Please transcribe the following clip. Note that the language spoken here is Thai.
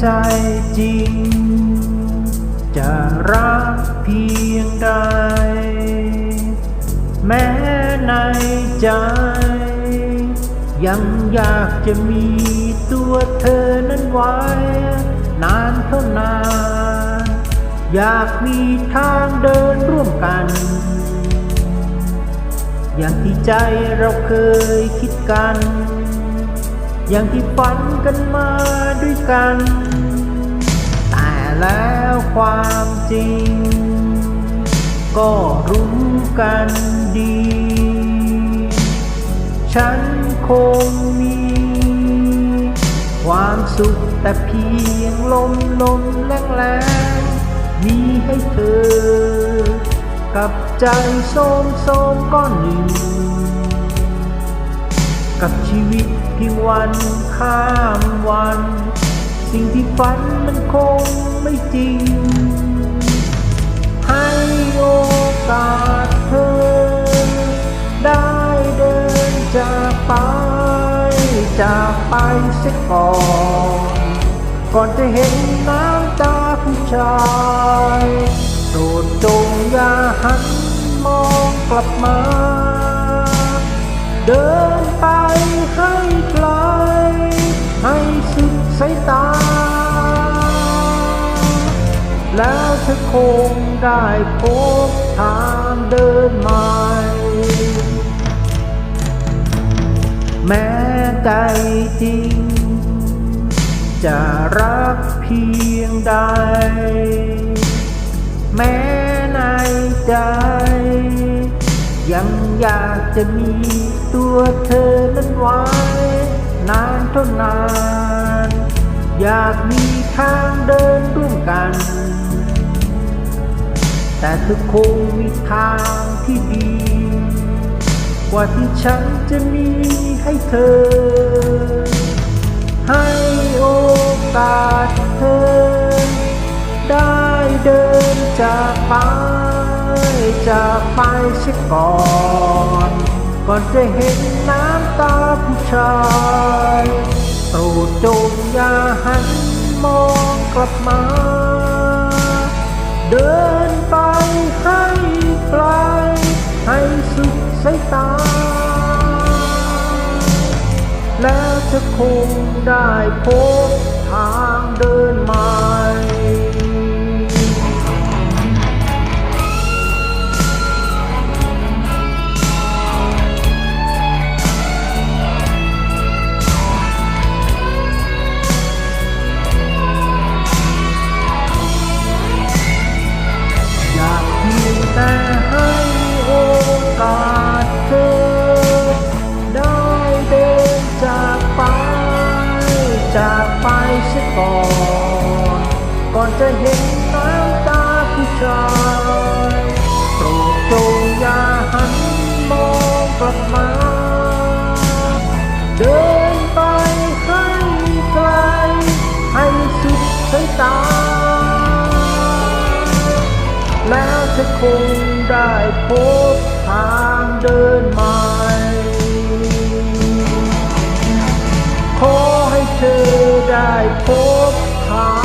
ใจจริง จะรักเพียงใด แม้ในใจ ยังอยากจะมีตัวเธอนั้นไว้ นานเท่านาน อยากมีทางเดินร่วมกัน อย่างที่ใจเราเคยคิดกัน อย่างที่ฝันกันมาด้วยกัน แต่แล้วความจริง ก็รู้กันดี ฉันคงมี ความสุขแต่เพียงลมลมแรงแรงมีให้เธอ กับใจโสมโสมก้อนหนึ่ง กับชีวิตเพียงวันข้ามวัน สิ่งที่ฝันมันคงไม่จริง ให้โอกาสเธอ ได้เดินจากไป จากไปเสียก่อน ก่อนจะเห็นน้ำตาผู้ชายโปรดจงอย่าหันมองกลับมา เดินไปให้ไกล ให้สุดสายตา แล้วเธอคงได้พบทางเดินใหม่ แม้ใจจริง จะรักเพียงใด แม้ในใจ ยังอยากจะมี ตัวเธอนั้นไว้ นานเท่านาน อยากมีทางเดินร่วมกัน แต่เธอคงมีทางที่ดี กว่าที่ฉันจะมีให้เธอ ให้โอกาสเธอ ได้เดินจากไปจากไปเสียก่อน ก่อนจะเห็นน้ำตาผู้ชายโปรดจงอย่าหันมองกลับมา เดินไปให้ไกลให้สุดสายตา แล้วจะคงได้พบทางเดินม่อ ก่อน ก่อนจะเห็นน้ำตาผู้ชายโปรดจงอย่าหันมองกลับมา เดินไปให้ไกล ให้สุดสายตา แล้วเธอคงได้พบทางเดินม่ข พบหา